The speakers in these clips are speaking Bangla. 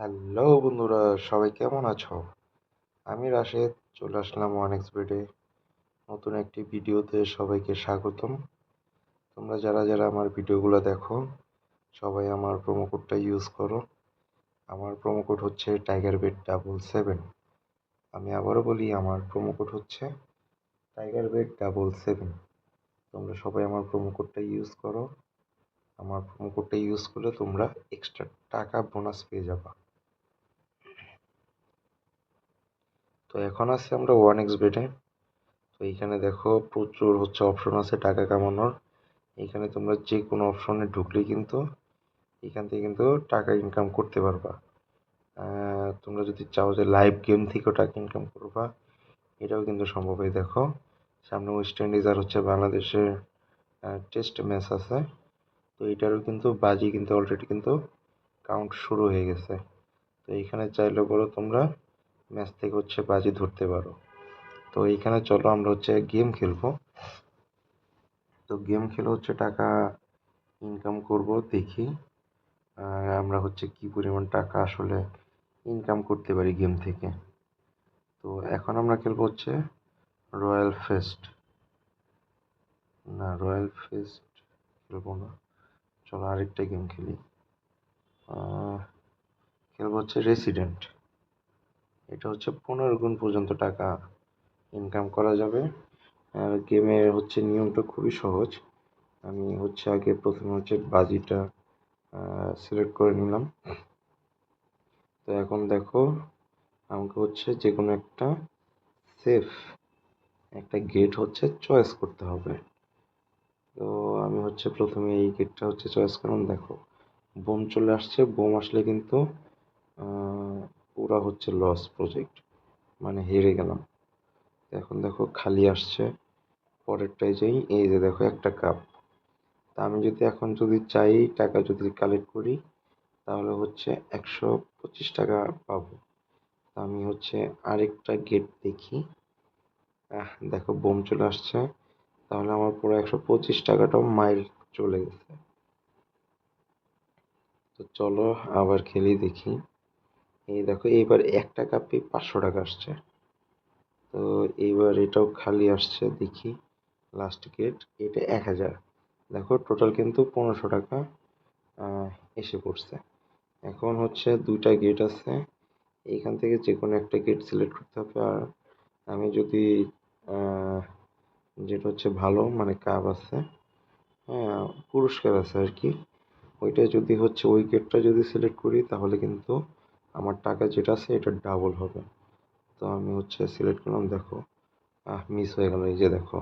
হ্যালো বন্ধুরা, সবাই কেমন আছো? আমি রাশেদ, চলে আসলাম ওয়ান এক্সপেডে নতুন একটি ভিডিওতে সবাইকে স্বাগতম। তোমরা যারা যারা আমার ভিডিওগুলো দেখো, সবাই আমার প্রোমো কোডটা ইউজ করো। আমার প্রোমো কোড হচ্ছে টাইগার বেড ডাবল সেভেন আমি আবারও বলি, আমার প্রোমো কোড হচ্ছে টাইগার বেড ডাবল সেভেন তোমরা সবাই আমার প্রোমো কোডটা ইউজ করো। আমার প্রোমো কোডটা ইউজ করলে তোমরা এক্সট্রা টাকা বোনাস পেয়ে যাবা। তো এখন আছি আমরা ওয়ান এক্স বেডে তো এইখানে দেখো প্রচুর হচ্ছে অপশন আছে টাকা কামানোর। এখানে তোমরা যে কোনো অপশনে ঢুকলে কিন্তু এখান থেকে কিন্তু টাকা ইনকাম করতে পারবা। তোমরা যদি চাও যে লাইভ গেম থেকেও টাকা ইনকাম করবা, এটাও কিন্তু সম্ভব হয় দেখো। সামনে ওয়েস্ট ইন্ডিজ আর হচ্ছে বাংলাদেশের টেস্ট ম্যাচ আছে। তো এটারও কিন্তু বাজি কিন্তু অলরেডি কিন্তু কাউন্ট শুরু হয়ে গেছে। তো এইখানে চাইলে বলো তোমরা ম্যাচ থেকে হচ্ছে বাজি ধরতে পারো। তো এইখানে চলো আমরা হচ্ছে গেম খেলব। তো গেম খেলে হচ্ছে টাকা ইনকাম করব দেখি। আমরা হচ্ছে কি পরিমাণ টাকা আসলে ইনকাম করতে পারি গেম থেকে। তো এখন আমরা খেলব হচ্ছে রয়্যাল ফেস্ট না রয়্যাল ফেস্ট খেলব না। চলো আরেকটা গেম খেলি। খেলব হচ্ছে রেসিডেন্ট এটা হচ্ছে পনেরো গুণ পর্যন্ত টাকা ইনকাম করা যাবে। আর গেমের হচ্ছে নিয়মটা খুবই সহজ। আমি হচ্ছে আগে প্রথমে হচ্ছে বাজিটা সিলেক্ট করে নিলাম। তো এখন দেখো, আমাকে হচ্ছে যে কোনো একটা সেফ একটা গেট হচ্ছে চয়েস করতে হবে। তো আমি হচ্ছে প্রথমে এই গেটটা হচ্ছে চয়েস করলাম। দেখো, বোম চলে আসছে। বোম আসলে কিন্তু পুরা হচ্ছে লস প্রজেক্ট মানে হেরে গেলাম। এখন দেখো খালি আসছে, পরেরটায় যাই, এই যে দেখো একটা কাপ তা আমি যদি এখন যদি চাই টাকা যদি কালেক্ট করি, তাহলে হচ্ছে একশো পঁচিশ টাকা পাবো। আমি হচ্ছে আরেকটা গেট দেখি। দেখো বোম চলে আসছে। তাহলে আমার পুরো একশো পঁচিশ টাকাটাও মাইল চলে গেছে। তো চলো আবার খেলি দেখি। এই দেখো, এইবার একটা কাপে পাঁচশো টাকা আসছে। তো এইবার এটাও খালি আসছে, দেখি লাস্ট গেট এটা এক হাজার। দেখো টোটাল কিন্তু পনেরোশো টাকা এসে পড়ছে। এখন হচ্ছে দুইটা গেট আছে। এইখান থেকে যে কোনো একটা গেট সিলেক্ট করতে হবে। আর আমি যদি যেটা হচ্ছে ভালো মানে কাপ আছে হ্যাঁ পুরস্কার আছে আর কি, ওইটা যদি হচ্ছে, ওই গেটটা যদি সিলেক্ট করি, তাহলে কিন্তু আমার টাকা যেটা আছে, এটা ডাবল হবে। তো আমি হচ্ছে সিলেক্ট করলাম, দেখো, আহ মিস হয়ে গেল। এই যে দেখো,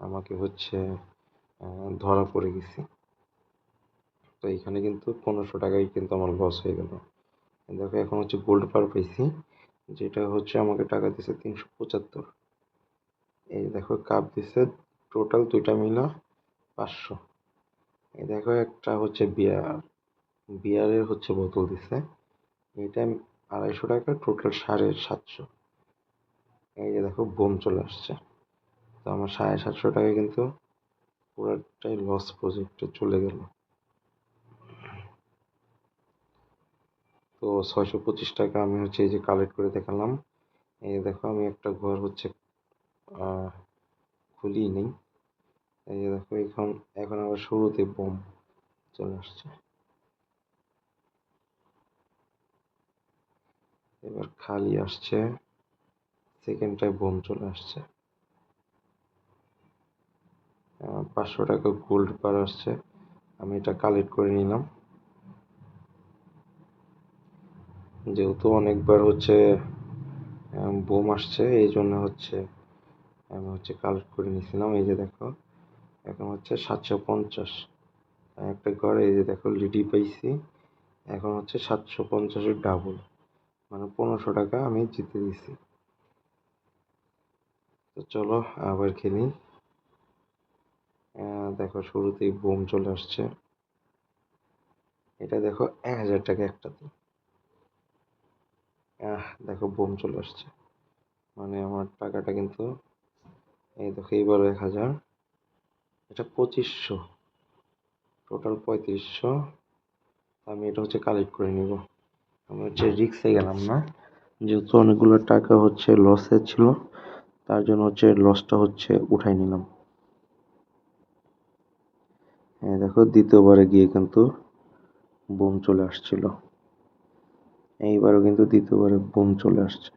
আমাকে হচ্ছে ধরা পড়ে গেছি। তো এইখানে কিন্তু পনেরোশো টাকায় কিন্তু আমার লস হয়ে গেল। দেখো, এখন হচ্ছে গোল্ড পার পাইছি, যেটা হচ্ছে আমাকে টাকা দিছে তিনশো পঁচাত্তর। এই দেখো কাপ দিছে টোটাল দুইটা মিলা পাঁচশো। এই দেখো, একটা হচ্ছে বিয়ার বিয়ারের হচ্ছে বোতল দিছে। এটা আড়াইশো টাকা টোটাল সাড়ে সাতশো। এই যে দেখো, বোম চলে আসছে। তো আমার সাড়ে সাতশো টাকা কিন্তু পুরাটাই লস প্রজেক্টে চলে গেল। তো ছয়শো পঁচিশ টাকা আমি হচ্ছে এই যে কালেক্ট করে দেখালাম। এই যে দেখো, আমি একটা ঘর হচ্ছে খুলি নেই। এই যে দেখো, এখন এখন আবার শুরুতে বোম চলে আসছে। এবার খালি আসছে সেকেন্ডটায় বোম চলে আসছে। পাঁচশো টাকা গোল্ড পার আসছে, আমি এটা কালেক্ট করে নিলাম। যেহেতু অনেকবার হচ্ছে বোম আসছে, এই জন্য হচ্ছে আমি হচ্ছে কালেক্ট করে নিয়েছিলাম। এই যে দেখো, এখন হচ্ছে সাতশো পঞ্চাশ। একটা ঘর এই যে দেখো লিডি পাইছি, এখন হচ্ছে সাতশো পঞ্চাশের ডাবল মানে পনেরোশো টাকা আমি জিতে দিছি তো চলো আবার খেলি। দেখো শুরুতেই বোম চলে আসছে। এটা দেখো এক হাজার টাকা একটাতে। দেখো বোম চলে আসছে। মানে আমার টাকাটা কিন্তু এই দেখো এইবার এক হাজার। এটা পঁচিশশো। টোটাল পঁয়ত্রিশশো। আমি এটা হচ্ছে কালেক্ট করে নিব। আমি হচ্ছে রিক্সে গেলাম না। যেহেতু অনেকগুলো টাকা হচ্ছে লসে ছিল, তার জন্য হচ্ছে লসটা হচ্ছে উঠাই নিলাম। হ্যাঁ দেখো, দ্বিতীয়বারে গিয়ে কিন্তু বোম চলে আসছিল। এইবারও কিন্তু দ্বিতীয়বারে বোম চলে আসছে।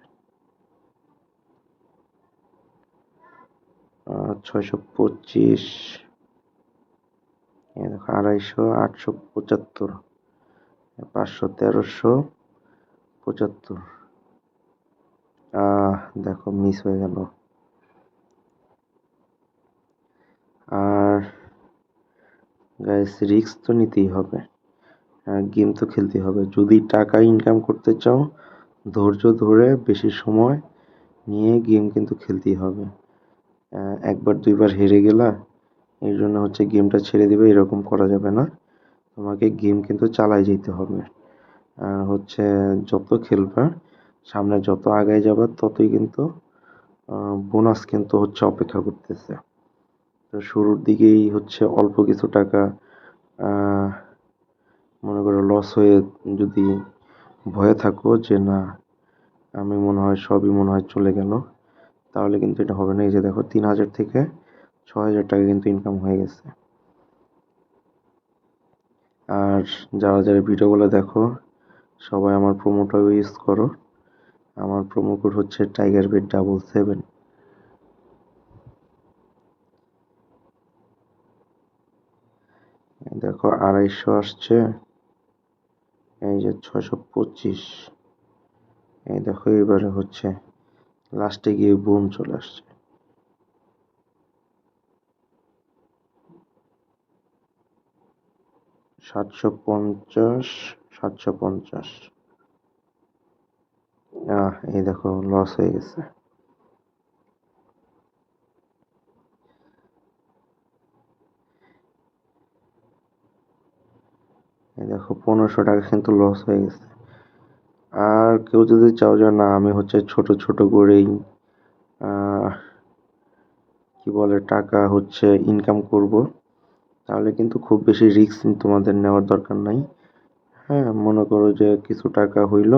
ছয়শো পঁচিশ। দেখো, আড়াইশো, আটশো পঁচাত্তর, পাঁচশো তেরোশো। পঁচাত্তর। আহ, দেখো মিস হয়ে গেল। আর গাইস রিস্ক তো নিতেই হবে। আর গেম তো খেলতে হবে। যদি টাকা ইনকাম করতে চাও, ধৈর্য ধরে বেশি সময় নিয়ে গেম কিন্তু খেলতেই হবে। একবার দুইবার হেরে গেলা এই জন্য হচ্ছে গেমটা ছেড়ে দিবে, এরকম করা যাবে না। তোমাকে গেম কিন্তু চালাই যেতে হবে। আর হচ্ছে যত খেলবা সামনে যত আগায় যাবে ততই কিন্তু বোনাস কিন্তু হচ্ছে অপেক্ষা করতেছে। তো শুরুর দিকেই হচ্ছে অল্প কিছু টাকা মনে করো লস হয়ে যদি ভয়ে থাকো যে না, আমি মনে হয় সবই মনে হয় চলে গেল, তাহলে কিন্তু এটা হবে না। এই যে দেখো তিন হাজার থেকে ছ হাজার টাকা কিন্তু ইনকাম হয়ে গেছে। আর যারা যারা ভিডিওগুলো দেখো সবাই আমার প্রোমোটাও ইউজ করো। আমার প্রোমো কোড হচ্ছে টাইগার বেড ডাবল সেভেন দেখো আড়াইশো আসছে। এই যে ছয়শো পঁচিশ। এই দেখো এবারে হচ্ছে লাস্টে গিয়ে বুম চলে আসছে। সাতশো পঞ্চাশ। সাতশো পঞ্চাশ। এই দেখো লস হয়ে গেছে। এই দেখো, পনেরোশো টাকা কিন্তু লস হয়ে গেছে। আর কেউ যদি চাও যে, না, আমি হচ্ছে ছোট ছোট করেই কি বলে, টাকা হচ্ছে ইনকাম করব, তাহলে কিন্তু খুব বেশি রিস্ক তোমাদের নেওয়ার দরকার নাই। হ্যাঁ মনে করো যে কিছু টাকা হইল,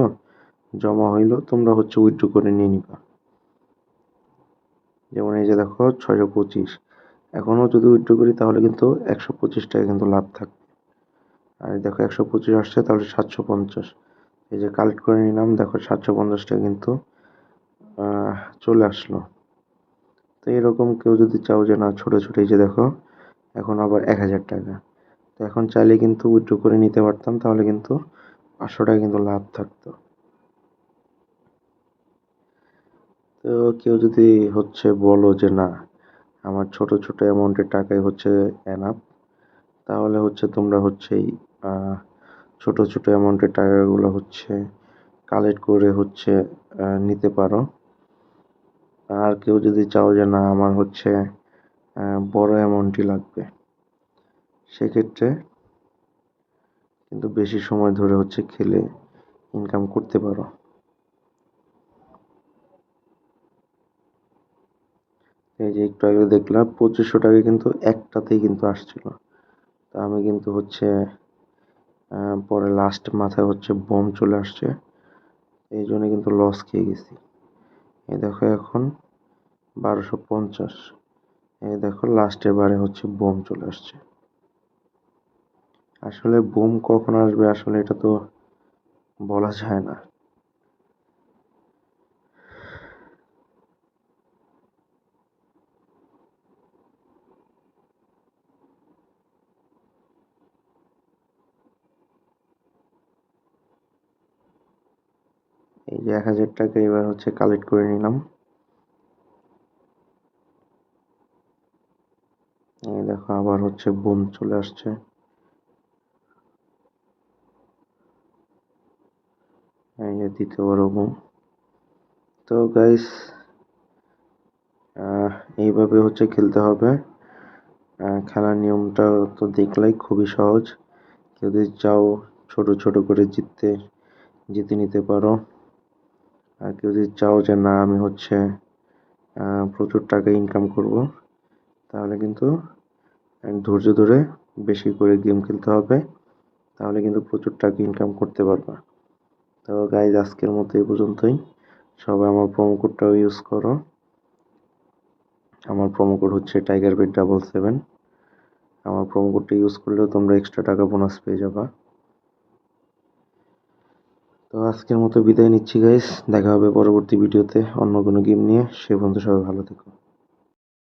জমা হইল, তোমরা হচ্ছে উইথড্র করে নিয়ে নিবা। যেমন এই যে দেখো, ছয়শো পঁচিশ। এখনও যদি উইথড্র করি, তাহলে কিন্তু একশো পঁচিশ টাকা কিন্তু লাভ থাকবে। আর দেখো, একশো পঁচিশ আসছে, তাহলে সাতশো পঞ্চাশ। এই যে কালেক্ট করে নিলাম, দেখো সাতশো পঞ্চাশ টাকা কিন্তু চলে আসলো। তো এরকম কেউ যদি চাও যে না, ছোটো ছোটো, এই যে দেখো, এখন আবার এক হাজার টাকা। এখন চাইলে কিন্তু উইথড্র করে নিতে পারতাম, তাহলে কিন্তু পাঁচশো টাকা কিন্তু লাভ থাকতো। তো কেউ যদি হচ্ছে বলো যে না, আমার ছোট ছোট অ্যামাউন্টের টাকাই হচ্ছে এনাফ তাহলে হচ্ছে তোমরা হচ্ছে ছোট ছোট অ্যামাউন্টের টাকাগুলো হচ্ছে কালেক্ট করে হচ্ছে নিতে পারো। আর কেউ যদি চাও যে না, আমার হচ্ছে বড় অ্যামাউন্টই লাগবে। সেক্ষেত্রে কিন্তু বেশি সময় ধরে হচ্ছে খেলে ইনকাম করতে পারো। এই যে একটু আগে দেখলাম পঁচিশশো টাকা কিন্তু একটাতেই কিন্তু আসছিল। তা আমি কিন্তু হচ্ছে পরে লাস্ট মাথায় হচ্ছে বম চলে আসছে। এই জন্য কিন্তু লস খেয়ে গেছি। এই দেখো এখন বারোশো পঞ্চাশ। এই দেখো লাস্টের বারে হচ্ছে বোম চলে আসছে। আসলে বোম কখন আসবে আসলে এটা তো বলা যায় না। এই যে এক হাজার টাকা এবার হচ্ছে কালেক্ট করে নিলাম। এই দেখো আবার হচ্ছে বোম চলে আসছে। এই যে দ্বিতীয়বারও বোম তো গাইস এইভাবে হচ্ছে খেলতে হবে। খেলার নিয়মটা তো দেখলাই খুবই সহজ। যদি চাও ছোট ছোট করে জিততে, জিতে নিতে পারো। আর কেউ যদি চাও যে না, আমি হচ্ছে প্রচুর টাকা ইনকাম করব, তাহলে কিন্তু ধৈর্য ধরে বেশি করে গেম খেলতে হবে। তাহলে কিন্তু প্রচুর টাকা ইনকাম করতে পারবা। তো গাইজ আজকের মতো এই পর্যন্তই। সবাই আমার প্রোমো কোডটাও ইউজ করো। আমার প্রোমো কোড হচ্ছে টাইগার বেড ডাবল সেভেন আমার প্রোমো কোডটা ইউজ করলেও তোমরা এক্সট্রা টাকা বোনাস পেয়ে যাবা। তো আজকের মতো বিদায় নিচ্ছি গাইস দেখা হবে পরবর্তী ভিডিওতে অন্য কোনো গেম নিয়ে। সে পর্যন্ত সবাই ভালো থেকো।